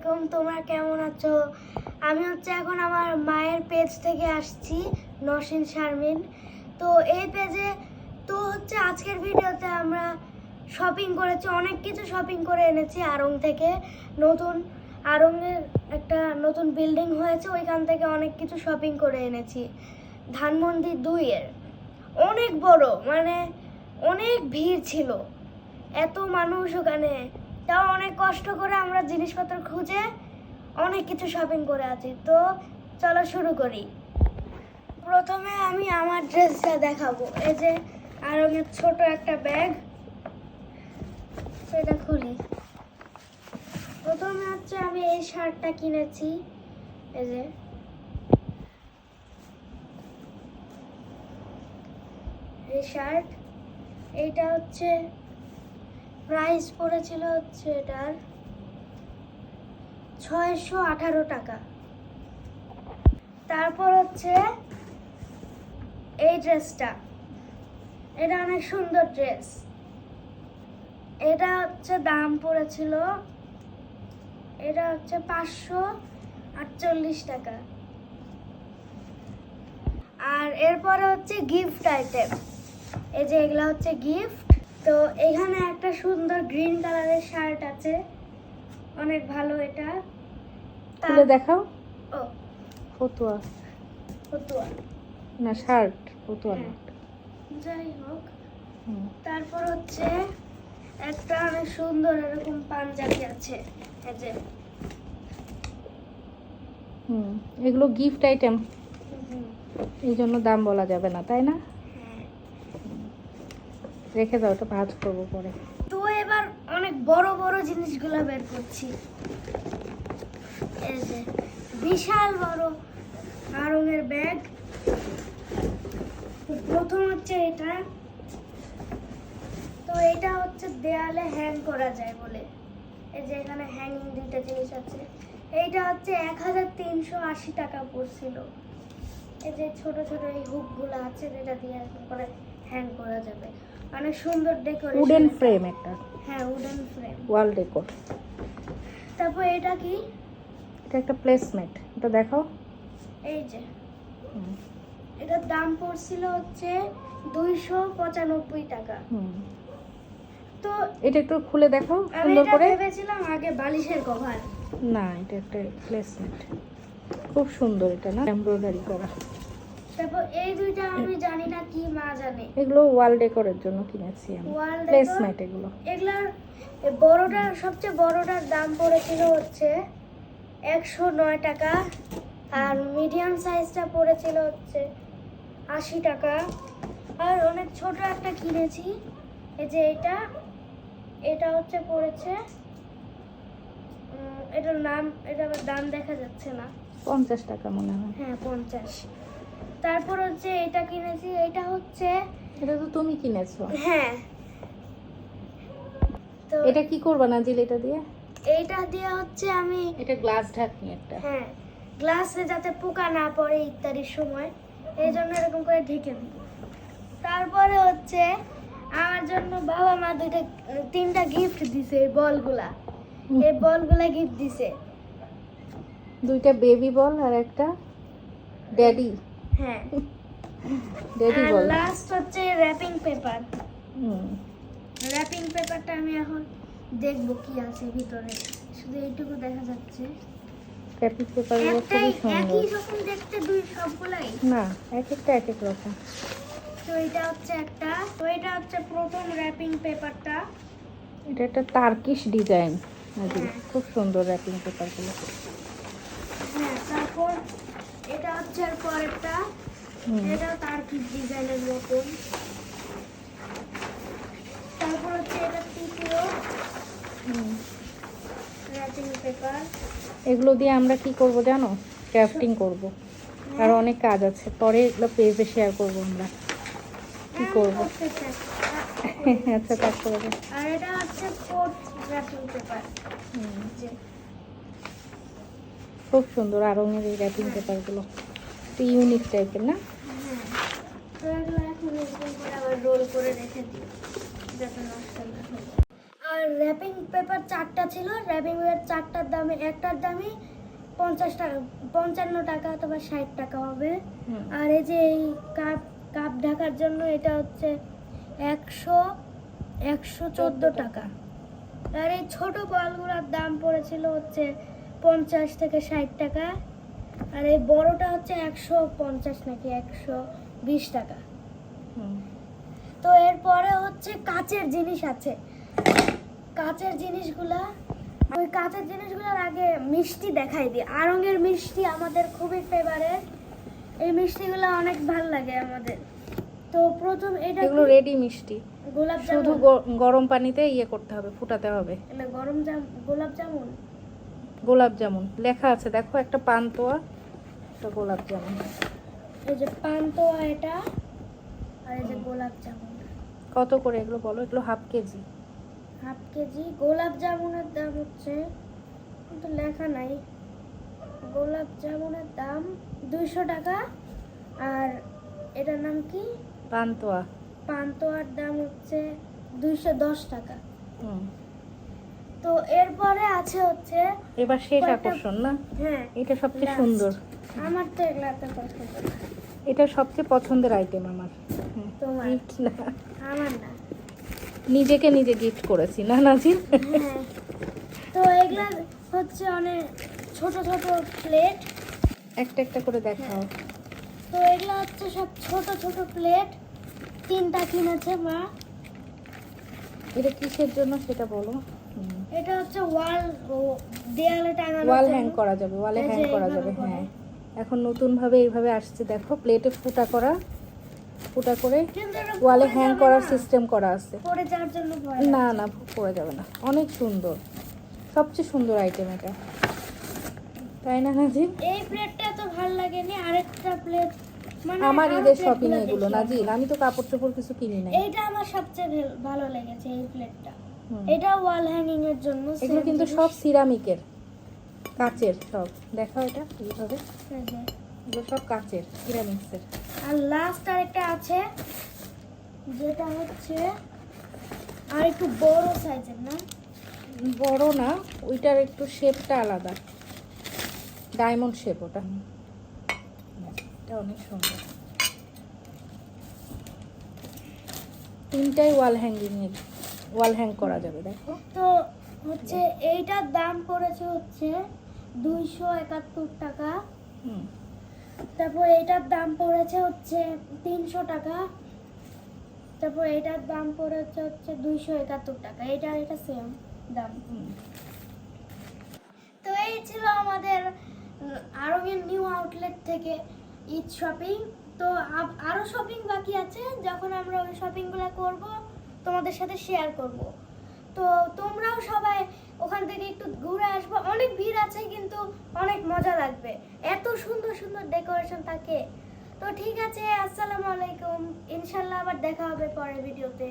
আলাইকুম, তোমরা কেমন আছো? আমি হচ্ছে এখন আমার মায়ের পেজ থেকে আসছি, নসীন শারমিন। তো এই পেজে তো হচ্ছে আজকের ভিডিওতে আমরা শপিং করেছি, অনেক কিছু শপিং করে এনেছি আড়ং থেকে। নতুন আড়ংয়ের একটা নতুন বিল্ডিং হয়েছে, ওইখান থেকে অনেক কিছু শপিং করে এনেছি। ধানমন্ডি দুইয়ের। অনেক বড় মানে অনেক ভিড় ছিল। এত মানুষ ওখানে তাও অনেক কষ্ট করে আমরা জিনিসপত্র খুঁজে অনেক কিছু শপিং করে আছি। তো চলো শুরু করি। প্রথমে আমি আমার ড্রেসটা দেখাবো। এই যে আরঙের ছোট একটা ব্যাগ, সেটা খুলি। প্রথমে হচ্ছে আমি এই শার্টটা কিনেছি। এই যে। এই শার্ট, এইটা হচ্ছে প্রাইস পড়েছিল হচ্ছে এটার ছয়শো আঠারো টাকা। তারপর হচ্ছে এই ড্রেসটা। এটা অনেক সুন্দর ড্রেস। এটা হচ্ছে দাম পড়েছিল, এটা হচ্ছে পাঁচশো আটচল্লিশ টাকা। আর এরপরে হচ্ছে গিফট আইটেম। এই যে এগুলো হচ্ছে গিফট। তো এখানে একটা সুন্দর গ্রিন কালারের শার্ট আছে। অনেক ভালো এটা। খুলে দেখাও। ও। ফতুয়া। ফতুয়া। না শার্ট। ফতুয়া না। হ্যাঁ। যাই হোক। তারপর হচ্ছে একটা অনেক সুন্দর এরকম পাঞ্জাবি আছে। এই যে। হুম এগুলো গিফট আইটেম এই জন্য দাম বলা যাবে না তাই না। রেখে দাও, ওটা ভাজ করব পরে। তো এবার অনেক বড় বড় জিনিসগুলো বের করছি। এই যে, বিশাল বড় আড়ঙের ব্যাগ। প্রথম হচ্ছে এটা। তো এটা হচ্ছে দেয়ালে হ্যাং করা যায় বলে। এই যে এখানে হ্যাঙ্গিং দুইটা জিনিস আছে। এইটা হচ্ছে এক হাজার তিনশো আশি টাকা পড়ছিল। এই যে ছোট ছোট এই হুকগুলো আছে যেটা দিয়ে করে হ্যাং করা যাবে। অনেক সুন্দর ডেকোরেশন উডেন ফ্রেম একটা। হ্যাঁ উডেন ফ্রেম ওয়াল ডেকোর তারপর এটা কি? এটা একটা প্লেসমেন্ট এটা দেখাও। এই যে। এটার দাম পড়ছিল হচ্ছে দুইশো পঁচানব্বই টাকা। হুম। তো এটা একটু খুলে দেখো সুন্দর করে। ভেবেছিলাম আগে বালিশের কভার। না এটা একটা প্লেসমেন্ট খুব সুন্দর এটা না? এমব্রয়ডারি করা। তারপর এই দুইটা আমি জানি না কি মা জানে। এগুলো ওয়াল ডেকোরের জন্য কিনেছি আমি। ওয়াল প্লেসমেন্ট এগুলো। এগুলার বড়টার সবচেয়ে বড়টার দাম পড়েছিল হচ্ছে একশো নয় টাকা আর মিডিয়াম সাইজটা পড়েছিল হচ্ছে আশি টাকা। আর অনেক ছোট একটা কিনেছি এই যে এটা এটা হচ্ছে পড়েছে এটার নাম এটা আবার দাম দেখা যাচ্ছে না। পঞ্চাশ টাকা মনে হয়। হ্যাঁ পঞ্চাশ। তারপর হচ্ছে এটা কিনেছি এটা হচ্ছে এটা তো তুমি কিনেছো। হ্যাঁ। তো এটা কি করবা নাজিল এটা দিয়ে? এইটা দিয়ে হচ্ছে আমি এটা গ্লাস ঢাকনি একটা। হ্যাঁ গ্লাসে যাতে পোকা না পড়ে ইত্যাদির সময় এই জন্য এরকম করে ঢেকে দিই তারপরে হচ্ছে আমার জন্য বাবা মা দুইটা তিনটা গিফট দিছে এই বলগুলা। এই বলগুলা গিফট দিছে। দুইটা বেবি বল আর একটা ড্যাডি হ্যাঁ। বল। লাস্ট হচ্ছে র্যাপিং পেপার হুম। র্যাপিং পেপারটা আমি এখন দেখব কি আছে ভিতরে। শুধু এইটুকু দেখা যাচ্ছে। প্যাপিক পেপারগুলো একটাই খুবই একই রকম দেখতে দুই সবগুলাই। না এক একটা এক এক রকম। তো এটা হচ্ছে একটা। তো এটা হচ্ছে প্রথম র্যাপিং পেপারটা এটা একটা ডিজাইন হ্যাঁ। খুব সুন্দর র্যাপিং পেপারগুলো হ্যাঁ তারপর এটা হচ্ছে এর পরেরটা তার কি ডিজাইনের মতন। তারপর হচ্ছে এটা তৃতীয় র্যাপিং পেপার এগুলো দিয়ে আমরা কি করব জানো? ক্রাফটিং করব। আর অনেক কাজ আছে। পরে এগুলো পেজে শেয়ার করব আমরা। কি করব? আচ্ছা তারপরে? আর এটা হচ্ছে র্যাপিং পেপার হুম। খুব সুন্দর আরঙের এই র্যাপিং পেপারগুলো একটু ইউনিক টাইপের না? আর আর র্যাপিং পেপার চারটা ছিল। র্যাপিং পেপার চারটার দামে একটার দামে পঞ্চাশ টাকা পঞ্চান্ন টাকা অথবা ষাট টাকা হবে। আর এই যে এই কাপ কাপ ঢাকার জন্য এটা হচ্ছে একশো একশো চোদ্দ টাকা। আর এই ছোট বলগুলোর দাম পড়েছিল হচ্ছে পঞ্চাশ থেকে ষাট টাকা। আর এই বড়টা হচ্ছে একশো পঞ্চাশ নাকি একশো বিশ টাকা। হুম। তো এরপরে হচ্ছে কাচের জিনিস আছে। কাচের জিনিসগুলা ওই কাচের জিনিসগুলোর আগে মিষ্টি দেখাই দিই। আরঙের মিষ্টি আমাদের খুবই ফেভারেট এই মিষ্টিগুলো অনেক ভালো লাগে আমাদের। তো প্রথম এটা এগুলো রেডি মিষ্টি। গোলাপ শুধু গরম পানিতে ইয়ে করতে হবে ফুটাতে হবে। এগুলো গরম জাম গোলাপ জামুন? গোলাপ জামুন। লেখা আছে দেখো একটা পান্তোয়া একটা গোলাপ জামুন। এই যে পান্তোয়া এটা আর এই যে গোলাপ জামুন। কত করে এগুলো বলো? এগুলো হাফ কেজি। Half KG. গোলাপ জামুনের দাম হচ্ছে কিন্তু লেখা নাই। গোলাপ জামুনের দাম দুইশো টাকা আর এটার নাম কি? পান্তুয়া। পান্তোয়ার দাম হচ্ছে দুইশো দশ টাকা। হুম। তো এরপরে আছে হচ্ছে এবার শেষ আকর্ষণ না? হ্যাঁ এটা সবচেয়ে সুন্দর। আমার তো এগুলো পছন্দ এটা সবচেয়ে পছন্দের আইটেম আমার। তোমার? না। আমার না। নিজেকে নিজে গিফট করেছি না নাজির হ্যাঁ। তো এগুলা হচ্ছে অনেক ছোট ছোট প্লেট একটা একটা করে দেখাও। তো এগুলো হচ্ছে সব ছোট ছোট প্লেট তিনটা কিনেছে মা। এটা কিসের জন্য সেটা বলো? এটা হচ্ছে ওয়াল দেয়ালে টাঙানো ওয়াল হ্যাং করা যাবে ওয়ালে হ্যাং করা যাবে হ্যাঁ। এখন নতুন ভাবে এইভাবে আসছে দেখো প্লেটে ফুটা করা ফুটা করে ওয়ালে হ্যাং করার সিস্টেম করা আছে। না না পড়ে যাবে না। অনেক সুন্দর। সবচেয়ে সুন্দর আইটেম এটা। তাই না নাজির এই প্লেটটা তো ভালো লাগেনি আরেকটা প্লেট মানে আমার ঈদের শপিং এগুলো আমরা। আমি তো কাপড় চোপড় কিছু কিনি না এইটা আমার সবচেয়ে ভালো লেগেছে এই প্লেটটা। এটা ওয়াল হ্যাঙ্গিং এর জন্য এগুলো কিন্তু সব সিরামিকের কাচের সব। দেখাও এটা এইভাবে। এগুলো সব কাচের সিরামিক্সের আর লাস্ট আরেকটা আছে যেটা হচ্ছে আর একটু বড় সাইজের না? বড় না ওইটার একটু শেপটা আলাদা। ডায়মন্ড শেপ ওটা। এটা অনেক সুন্দর। তিনটাই ওয়াল হ্যাঙ্গিং এর ওয়াল হ্যাং করা যাবে দেখো। তো হচ্ছে এইটার দাম পড়েছে হচ্ছে দুইশো একাত্তর টাকা। হুম। তারপর এইটার দাম পড়েছে হচ্ছে তিনশো টাকা। তারপর এইটার দাম পড়েছে হচ্ছে দুইশো একাত্তর টাকা। এটা এটা সেম দাম। তো এই ছিল আমাদের আরবের নিউ আউটলেট থেকে ঈদ শপিং তো আব- আরও শপিং বাকি আছে। যখন আমরা ওই শপিংগুলো করব তোমাদের সাথে শেয়ার করব। তো তোমরাও সবাই ওখান থেকে একটু ঘুরে আসব। অনেক ভিড় আছে, কিন্তু অনেক মজা লাগবে। এত সুন্দর সুন্দর ডেকোরেশন থাকে। তো ঠিক আছে, আসসালামু আলাইকুম। ইনশাল্লাহ আবার দেখা হবে পরের ভিডিওতে